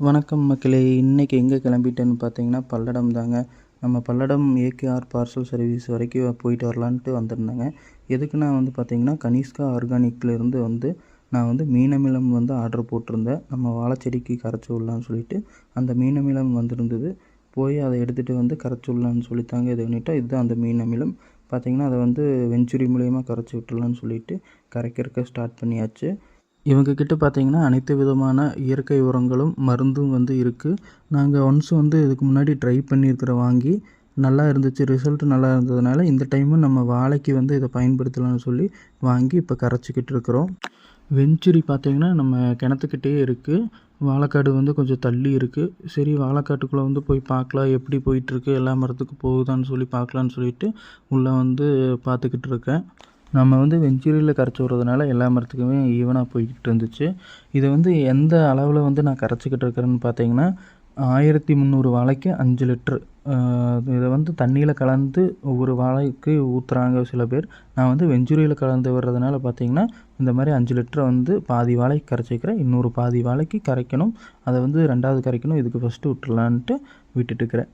வணக்கம் மக்களே. இன்றைக்கி எங்கே கிளம்பிட்டேன்னு பார்த்தீங்கன்னா பல்லடம் தாங்க. நம்ம பல்லடம் ஏகேஆர் பார்சல் சர்வீஸ் வரைக்கும் போயிட்டு வரலான்ட்டு வந்திருந்தேங்க. எதுக்கு நான் வந்து பார்த்தீங்கன்னா கனிஷ்கா ஆர்கானிக்லேருந்து வந்து நான் வந்து மீனமிலம் வந்து ஆர்டர் போட்டிருந்தேன். நம்ம வாழைச்செடிக்கு கரைச்சி விடலான்னு சொல்லிட்டு அந்த மீனமிலம் வந்திருந்தது. போய் அதை எடுத்துகிட்டு வந்து கரைச்சி விடலான்னு சொல்லித்தாங்க. இது பண்ணிட்டா இதுதான் அந்த மீனமிலம். பார்த்தீங்கன்னா அதை வந்து வெஞ்சுரி மூலயமா கரைச்சி விட்டுடலான்னு சொல்லிட்டு கரைக்கிறக்க ஸ்டார்ட் பண்ணியாச்சு. இவங்க கிட்ட பார்த்தீங்கன்னா அனைத்து விதமான இயற்கை உரங்களும் மருந்தும் வந்து இருக்குது நாங்கள் ஒன்ஸ் வந்து இதுக்கு முன்னாடி ட்ரை பண்ணியிருக்கிற வாங்கி நல்லா இருந்துச்சு ரிசல்ட் நல்லா இருந்ததுனால இந்த டைமும் நம்ம வாழைக்கு வந்து இதை பயன்படுத்தலாம்னு சொல்லி வாங்கி இப்போ கரைச்சிக்கிட்டு இருக்கிறோம். வெஞ்சுரி பார்த்தீங்கன்னா நம்ம கிணத்துக்கிட்டே இருக்குது வாழைக்காடு வந்து கொஞ்சம் தள்ளி இருக்குது சரி வாழைக்காட்டுக்குள்ளே வந்து போய் பார்க்கலாம் எப்படி போயிட்டுருக்கு எல்லா மரத்துக்கு போகுதான்னு சொல்லி பார்க்கலான்னு சொல்லிட்டு உள்ளே வந்து பார்த்துக்கிட்டு இருக்கேன். நம்ம வந்து வெஞ்சூரியில் கரைச்சி விட்றதுனால எல்லா மரத்துக்குமே ஈவனாக போய்கிட்டு இருந்துச்சு. இதை வந்து எந்த அளவில் வந்து நான் கரைச்சிக்கிட்டு இருக்கிறேன்னு பார்த்தீங்கன்னா ஆயிரத்தி முந்நூறு வாழைக்கு அஞ்சு லிட்ரு இதை வந்து தண்ணியில் கலந்து ஒவ்வொரு வாழைக்கு ஊற்றுறாங்க சில பேர். நான் வந்து வெஞ்சூரியில் கலந்து விடுறதுனால பார்த்தீங்கன்னா இந்த மாதிரி அஞ்சு லிட்டரை வந்து பாதி வாழைக்கு கரைச்சிக்கிறேன். இன்னொரு பாதி வாழைக்கு கரைக்கணும். அதை வந்து ரெண்டாவது கரைக்கணும். இதுக்கு ஃபஸ்ட்டு விட்டுறலான்ட்டு விட்டுட்டுருக்கிறேன்